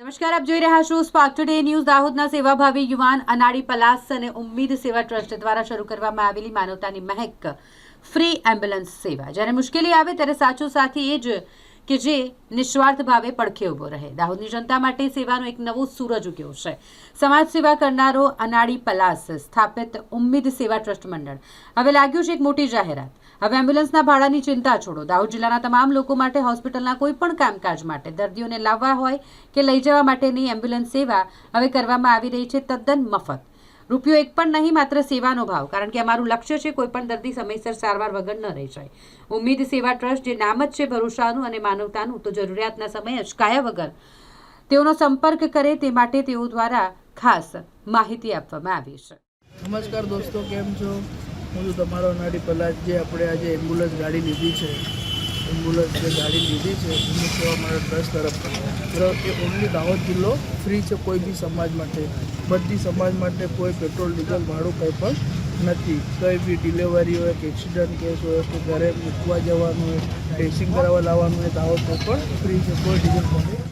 નમસ્કાર, આપ જોઈ રહ્યા છો સ્પાર્ક ટુડે ન્યૂઝ દાહોદના સેવાભાવી યુવાન અનાડી પલાસ અને ઉમ્મીદ સેવા ટ્રસ્ટ દ્વારા શરૂ કરવામાં આવેલી માનવતાની મહેક ફ્રી એમ્બ્યુલન્સ સેવા. જ્યારે મુશ્કેલી આવે ત્યારે સાચો સાથી એ જ કે જે નિસ્વાર્થ ભાવે પડખે ઊભો રહે. દાહોદની જનતા માટે સેવાનો એક નવો સૂરજ ઉગ્યો છે. સમાજ સેવા કરનારો અનાડી પલાસ સ્થાપિત ઉમ્મીદ સેવા ટ્રસ્ટ મંડળ. હવે લાગ્યું છે એક મોટી જાહેરાત. હવે એમ્બ્યુલન્સના ભાડાની ચિંતા છોડો. દાહોદ જિલ્લાના તમામ લોકો માટે હોસ્પિટલના કોઈ પણ કામકાજ માટે દર્દીઓને લાવવા હોય કે લઈ જવા માટેની એમ્બ્યુલન્સ સેવા હવે કરવામાં આવી રહી છે તદ્દન મફત. રૂપિયો એક પણ નહીં, માત્ર સેવાનો ભાવ. કારણ કે અમારું લક્ષ્ય છે કોઈ પણ દર્દી સમયસર સારવાર વગર ન રહી જાય ઉમ્મીદ સેવા ટ્રસ્ટ જે નામ જ છે ભરોસાનું અને માનવતાનું, તો જરૂરિયાતના સમયે અચકાયા વગર તેઓનો સંપર્ક કરે તે માટે તેઓ દ્વારા ખાસ માહિતી આપવામાં આવી છે. નમસ્કાર દોસ્તો, કેમ છો? હું તમારો નાડી પલાજ જે આપણે આજે એમ્બ્યુલન્સ ગાડી લીધી છે એમ્બ્યુલન્સ જે ગાડી લીધી છે, એની સેવા મારા ટ્રસ્ટ તરફથી બરાબર એ ઓનલી દાહોદ જિલ્લો ફ્રી છે, કોઈ બી સમાજ માટે. બધી સમાજ માટે કોઈ પેટ્રોલ ડીઝલ ભાડું કંઈ પણ નથી. કંઈ બી ડિલિવરી હોય, કે એક્સિડન્ટ કેસ હોય, કે ઘરે મૂકવા જવાનું હોય ડ્રેસિંગ કરાવવા લાવવાનું હોય, દાહોદ પણ ફ્રી છે, કોઈ ડીઝલ ભાડું